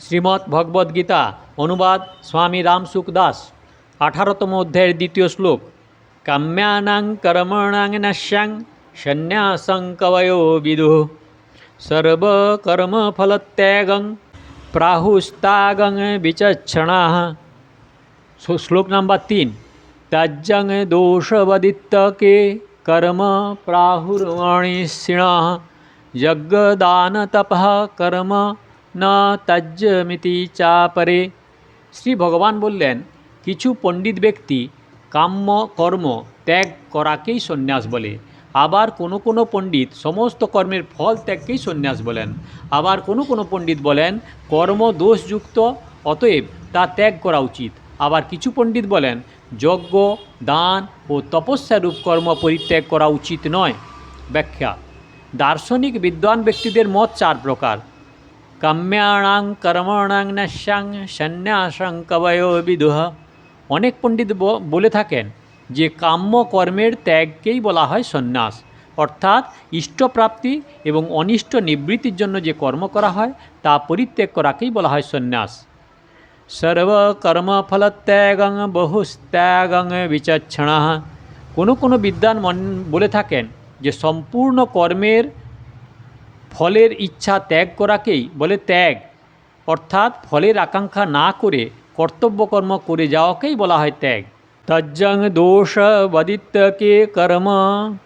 শ্রীমদ্ ভগবদ্গীতা অনুবাদ স্বামী রামসুখ দাস আঠারোতম অধ্যায়ের দ্বিতীয় শ্লোক কাম্যানাং কর্মণাং নশ্যাং সন্ন্যাসং কবয়ো বিদুঃ সর্বকর্মফলত্যাগং প্রাহুস্তাগং বিচক্ষণাः सो- श्लोक नंबर तीन त्याज्यंग दोषवदित्तके कर्म प्राहुर्वणिषिण यज्ञदान तपः कर्म ন তাজ্যমিতি চাপরে শ্রী ভগবান বললেন, কিছু পণ্ডিত ব্যক্তি কাম্য কর্ম ত্যাগ করাকেই সন্ন্যাস বলে। আবার কোনো কোনো পণ্ডিত সমস্ত কর্মের ফল ত্যাগকেই সন্ন্যাস বলেন। আবার কোনো কোনো পণ্ডিত বলেন, কর্ম দোষযুক্ত, অতএব তা ত্যাগ করা উচিত। আবার কিছু পণ্ডিত বলেন, যজ্ঞ, দান ও তপস্যারূপ কর্ম পরিত্যাগ করা উচিত নয়। ব্যাখ্যা, দার্শনিক বিদ্বান ব্যক্তিদের মত চার প্রকার। কাম্যাণাং কর্মণাং নশ্যাং সন্ন্যাসং কবয়ো বিদুহ অনেক পণ্ডিত বলে থাকেন যে কাম্য কর্মের ত্যাগকেই বলা হয় সন্ন্যাস অর্থাৎ ইষ্টপ্রাপ্তি এবং অনিষ্ট নিবৃত্তির জন্য যে কর্ম করা হয়, তা পরিত্যাগ করাকেই বলা হয় সন্ন্যাস। সর্বকর্মফলত্যাগং বহুস্ত্যাগং বিচক্ষণ। কোনো কোনো বিদ্বান মন, বলে থাকেন যে সম্পূর্ণ কর্মের ফলের ইচ্ছা ত্যাগ করাকেই বলে ত্যাগ। অর্থাৎ ফলের আকাঙ্ক্ষা না করে কর্তব্যকর্ম করে যাওয়াকেই বলা হয় ত্যাগ। তজ্জং দোষ বদিত্যকে কর্ম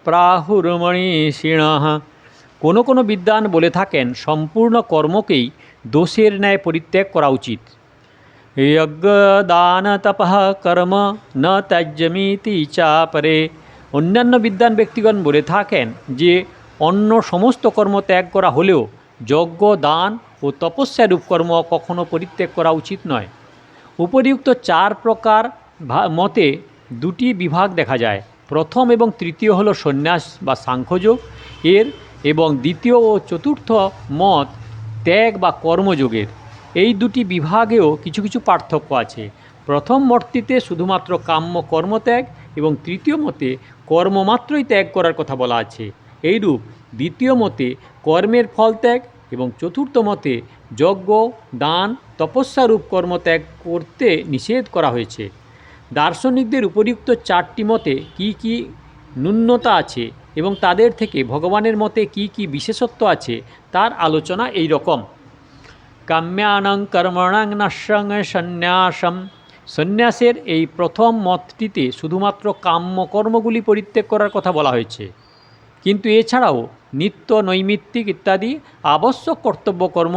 প্রাহুর্মণীষিণ কোনো কোনো বিদ্বান বলে থাকেন, সম্পূর্ণ কর্মকেই দোষের ন্যায় পরিত্যাগ করা উচিত। যজ্ঞদান তপঃ কর্ম ন ত্যাজ্যমিতি চাপরে। অন্যান্য বিদ্বান ব্যক্তিগণ বলে থাকেন যে অন্য সমস্ত কর্ম ত্যাগ করা হলেও যজ্ঞ, দান ও তপস্যারূপ কর্ম কখনো পরিত্যাগ করা উচিত নয়। উপরিউক্ত চার প্রকার মতে দুটি বিভাগ দেখা যায়। প্রথম এবং তৃতীয় হলো সন্ন্যাস বা সাংখ্যযোগ। এর এবং দ্বিতীয় ও চতুর্থ মত ত্যাগ বা কর্মযোগের। এই দুটি বিভাগেও কিছু কিছু পার্থক্য আছে। প্রথম মতটিতে শুধুমাত্র কাম্য কর্মত্যাগ এবং তৃতীয় মতে কর্মমাত্রই ত্যাগ করার কথা বলা আছে। এইরূপ দ্বিতীয় মতে কর্মের ফল ত্যাগ এবং চতুর্থ মতে যজ্ঞ, দান, তপস্যারূপ কর্মত্যাগ করতে নিষেধ করা হয়েছে। দার্শনিকদের উপযুক্ত চারটি মতে কি কি ন্যূনতা আছে এবং তাদের থেকে ভগবানের মতে কি কি বিশেষত্ব আছে তার আলোচনা এই রকম। কাম্যানং কর্মণাং নাশং সন্ন্যাসম। সন্ন্যাসের এই প্রথম মতটিতে শুধুমাত্র কাম্য কর্মগুলি পরিত্যাগ করার কথা বলা হয়েছে। কিন্তু এছাড়াও নিত্য নৈমিত্তিক ইত্যাদি আবশ্যক কর্তব্যকর্ম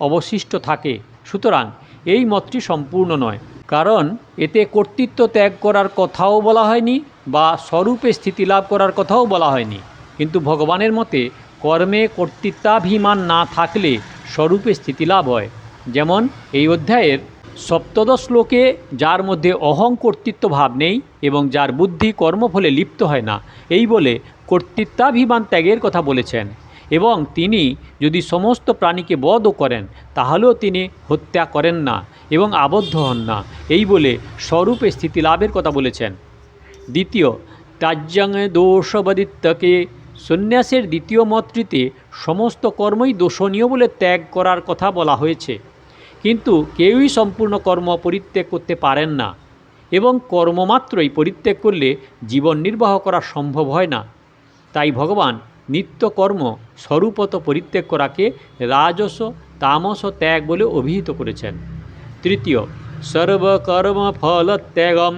অবশিষ্ট থাকে। সুতরাং এই মতটি সম্পূর্ণ নয়। কারণ এতে কর্তৃত্ব ত্যাগ করার কথাও বলা হয়নি বা স্বরূপে স্থিতি লাভ করার কথাও বলা হয়নি। কিন্তু ভগবানের মতে কর্মে কর্তৃত্বাভিমান না থাকলে স্বরূপে স্থিতি লাভ হয়। যেমন এই অধ্যায়ের সপ্তদশ শ্লোকে যার মধ্যে অহং কর্তৃত্ব ভাব নেই এবং যার বুদ্ধি কর্মফলে লিপ্ত হয় না, এই বলে কর্তৃত্বাভিমান ত্যাগের কথা বলেছেন। এবং তিনি যদি সমস্ত প্রাণীকে বধও করেন, তাহলেও তিনি হত্যা করেন না এবং আবদ্ধ হন না, এই বলে স্বরূপে স্থিতি লাভের কথা বলেছেন। দ্বিতীয় তাজ্যাং দোষবদিত্যকে সন্ন্যাসের দ্বিতীয় মতটিতে সমস্ত কর্মই দোষণীয় বলে ত্যাগ করার কথা বলা হয়েছে। কিন্তু কেউই সম্পূর্ণ কর্ম পরিত্যাগ করতে পারেন না এবং কর্মমাত্রই পরিত্যাগ করলে জীবন নির্বাহ করা সম্ভব হয় না। তাই ভগবান নিত্য কর্ম স্বরূপত পরিত্যাগ করাকে রাজস, তামস ত্যাগ বলে অভিহিত করেছেন। তৃতীয় সর্বকর্ম ফল ত্যাগম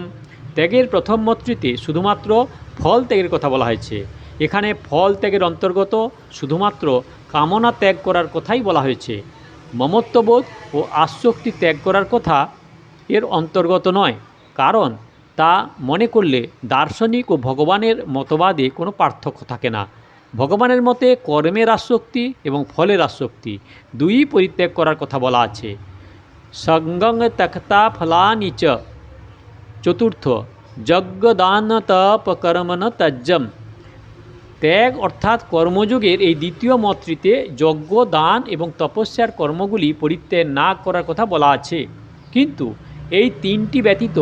ত্যাগের প্রথম মতটিতে শুধুমাত্র ফল ত্যাগের কথা বলা হয়েছে। এখানে ফল ত্যাগের অন্তর্গত শুধুমাত্র কামনা ত্যাগ করার কথাই বলা হয়েছে। মমত্ববোধ ও আসক্তি ত্যাগ করার কথা এর অন্তর্গত নয়, কারণ তা মনে করলে দার্শনিক ও ভগবানের মতবাদে কোনো পার্থক্য থাকে না। ভগবানের মতে কর্মের আসক্তি এবং ফলের আসক্তি দুই পরিত্যাগ করার কথা বলা আছে। সঙ্গং তক্তা ফলানি চ। চতুর্থ যজ্ঞদান তপ কর্মন তজ্জম ত্যাগ অর্থাৎ কর্মযোগের এই দ্বিতীয় মতটিতে যজ্ঞ, দান এবং তপস্যার কর্মগুলি পরিত্যাগ না করার কথা বলা আছে। কিন্তু এই তিনটি ব্যতীত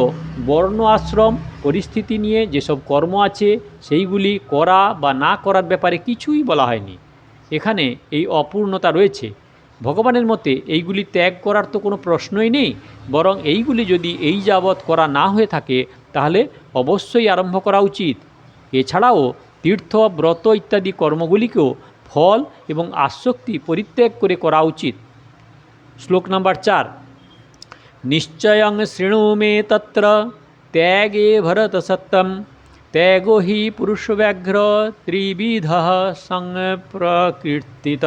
বর্ণ আশ্রম, পরিস্থিতি নিয়ে যেসব কর্ম আছে, সেইগুলি করা বা না করার ব্যাপারে কিছুই বলা হয়নি। এখানে এই অপূর্ণতা রয়েছে। ভগবানের মতে এইগুলি ত্যাগ করার তো কোনো প্রশ্নই নেই, বরং এইগুলি যদি এই যাবৎ করা না হয়ে থাকে, তাহলে অবশ্যই আরম্ভ করা উচিত। এছাড়াও তীর্থ, ব্রত ইত্যাদি কর্মগুলিকেও ফল এবং আসক্তি পরিত্যাগ করে করা উচিত। শ্লোক নাম্বার চার। নিশ্চয়ং শৃণু মে তত্র ত্যাগে ভরত সত্যম, ত্যাগো হি পুরুষব্যাঘ্র ত্রিবিধ সংপ্রকীর্তিত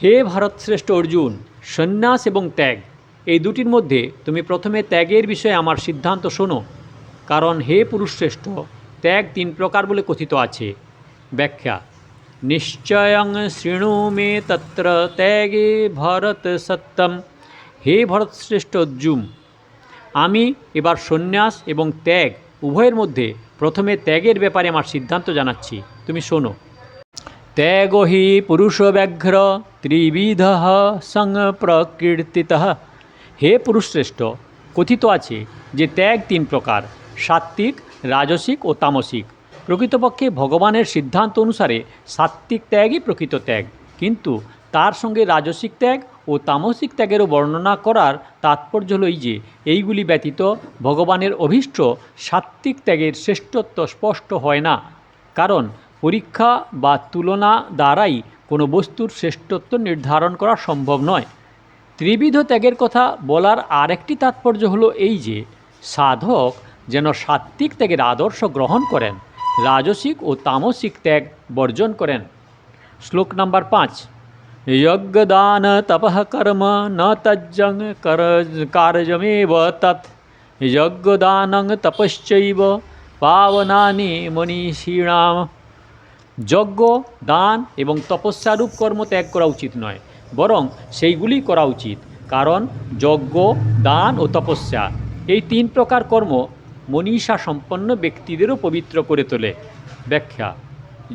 হে ভারতশ্রেষ্ঠ অর্জুন, সন্ন্যাস এবং ত্যাগ, এই দুটির মধ্যে তুমি প্রথমে ত্যাগের বিষয়ে আমার সিদ্ধান্ত শোনো। কারণ হে পুরুষশ্রেষ্ঠ ত্যাগ তিন প্রকার বলে কথিত আছে। ব্যাখ্যা, নিশ্চয়ং শৃণু মে তত্র ত্যাগে ভরত সত্যম। হে ভরতশ্রেষ্ঠ অর্জুন, আমি এবার সন্ন্যাস এবং ত্যাগ উভয়ের মধ্যে প্রথমে ত্যাগের ব্যাপারে আমার সিদ্ধান্ত জানাচ্ছি। তুমি শোনো। ত্যাগ হি পুরুষব্যাঘ্র ত্রিবিধ সং সংপ্রকীর্তিত হে পুরুষশ্রেষ্ঠ কথিত আছে যে ত্যাগ তিন প্রকার, সাত্ত্বিক রাজসিক ও তামসিক। প্রকৃতপক্ষে ভগবানের সিদ্ধান্ত অনুসারে সাত্ত্বিক ত্যাগই প্রকৃত ত্যাগ। কিন্তু তার সঙ্গে রাজসিক ত্যাগ ও তামসিক ত্যাগেরও বর্ণনা করার তাৎপর্য হল এই যে, এইগুলি ব্যতীত ভগবানের অভীষ্ট সাত্ত্বিক ত্যাগের শ্রেষ্ঠত্ব স্পষ্ট হয় না। কারণ পরীক্ষা বা তুলনা দ্বারাই কোনো বস্তুর শ্রেষ্ঠত্ব নির্ধারণ করা সম্ভব নয়। ত্রিবিধ ত্যাগের কথা বলার আরেকটি তাৎপর্য হলো এই যে, সাধক যেন সাত্ত্বিক ত্যাগের আদর্শ গ্রহণ করেন, রাজসিক ও তামসিক ত্যাগ বর্জন করেন। শ্লোক নাম্বার পাঁচ, যজ্ঞদান তপঃ কর্ম ন তজ্জং কর কার্যমেব তৎ। যজ্ঞদানং তপশ্চৈব পাবনানি মনীষীণাম। যজ্ঞ, দান এবং তপস্যারূপ কর্ম ত্যাগ করা উচিত নয়, বরং সেইগুলি করা উচিত। কারণ যজ্ঞ, দান ও তপস্যা, এই তিন প্রকার কর্ম মনীষা সম্পন্ন ব্যক্তিদেরও পবিত্র করে তোলে। ব্যাখ্যা,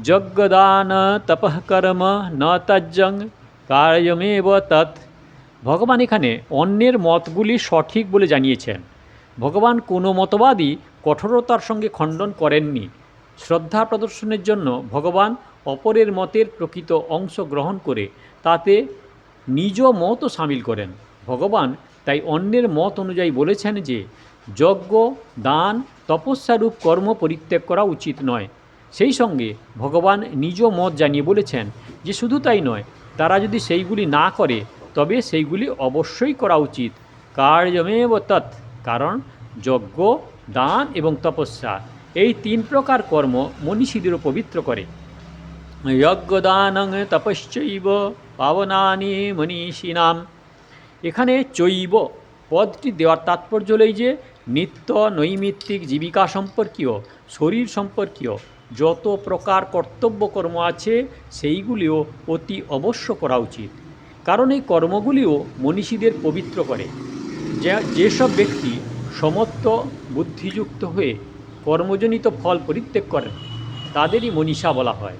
যজ্ঞদান তপঃ কর্ম ন তজ্জং কার্যমেব তৎ। ভগবান এখানে অন্যের মতগুলি সঠিক বলে জানিয়েছেন। ভগবান কোনো মতবাদই কঠোরতার সঙ্গে খণ্ডন করেননি। শ্রদ্ধা প্রদর্শনের জন্য ভগবান অপরের মতের প্রকৃত অংশ গ্রহণ করে তাতে নিজ মতও সামিল করেন। ভগবান তাই অন্যের মত অনুযায়ী বলেছেন যে যজ্ঞ, দান, তপস্যারূপ কর্ম পরিত্যাগ করা উচিত নয়। সেই সঙ্গে ভগবান নিজ মত জানিয়ে বলেছেন যে শুধু তাই নয়, তারা যদি সেইগুলি না করে, তবে সেইগুলি অবশ্যই করা উচিত। কার্যমেব তৎ, কারণ যজ্ঞ, দান এবং তপস্যা, এই তিন প্রকার কর্ম মনীষীদেরও পবিত্র করে। যজ্ঞদানং তপশ্চৈব, পাবনানি মনীষীনাম। এখানে চৈব পদটি দেওয়ার তাৎপর্য হল যে, নিত্য নৈমিত্তিক জীবিকা সম্পর্কীয়, শরীর সম্পর্কীয় যত প্রকার কর্তব্য কর্ম আছে, সেইগুলিও অতি অবশ্য করা উচিত। কারণ এই কর্মগুলিও মনীষীদের পবিত্র করে। যেসব ব্যক্তি সমত্ব বুদ্ধিযুক্ত হয়ে কর্মজনিত ফল পরিত্যাগ করেন, তাদেরই মনীষা বলা হয়।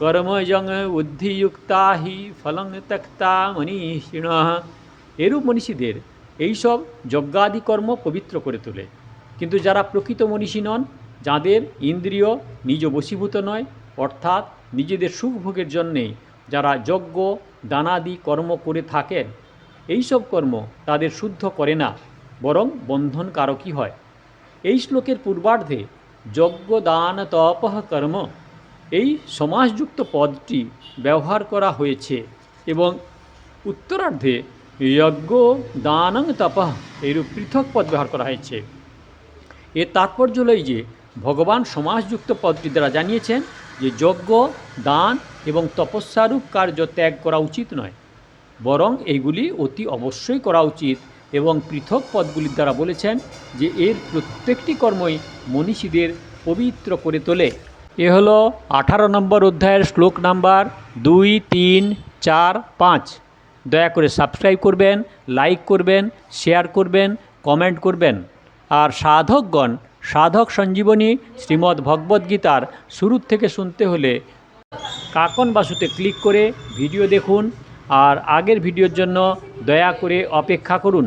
কর্মজং বুদ্ধিযুক্তা হি ফলং ত্যক্তা মনীষিণ। এরূপ মনীষীদের এইসব যজ্ঞাদি কর্ম পবিত্র করে তোলে। কিন্তু যারা প্রকৃত মনীষী নন, যাদের ইন্দ্রিয় নিজ বশীভূত নয়, অর্থাৎ নিজেদের সুখভোগের জন্যে যারা যজ্ঞ, দানাদি কর্ম করে থাকেন, এইসব কর্ম তাদের শুদ্ধ করে না, বরং বন্ধনকারকই হয়। এই শ্লোকের পূর্বার্ধে যজ্ঞ, দান, তপঃ, কর্ম এই সমাসযুক্ত পদটি ব্যবহার করা হয়েছে এবং উত্তরার্ধে যজ্ঞ দানং তপঃ এইরূপ পৃথক পদ ব্যবহার করা হয়েছে। এর তাৎপর্য হল এই যে, ভগবান সমাসযুক্ত পদটি দ্বারা জানিয়েছেন যে, যজ্ঞ, দান এবং তপস্যারূপ কার্য ত্যাগ করা উচিত নয়। বরং এইগুলি অতি অবশ্যই করা উচিত এবং পৃথক পদগুলির দ্বারা বলেছেন যে, এর প্রত্যেকটি কর্মই মনীষীদের পবিত্র করে তোলে। এ হলো আঠারো নম্বর অধ্যায়ের শ্লোক নাম্বার দুই, তিন, চার, পাঁচ। দয়া করে সাবস্ক্রাইব করবেন, লাইক করবেন, শেয়ার করবেন, কমেন্ট করবেন। আর সাধকগণ, সাধক সঞ্জীবনী শ্রীমদ্ ভগবদ্গীতার শুরুর থেকে শুনতে হলে কাকন বাসুতে ক্লিক করে ভিডিও দেখুন। আর আগের ভিডিওর জন্য দয়া করে অপেক্ষা করুন।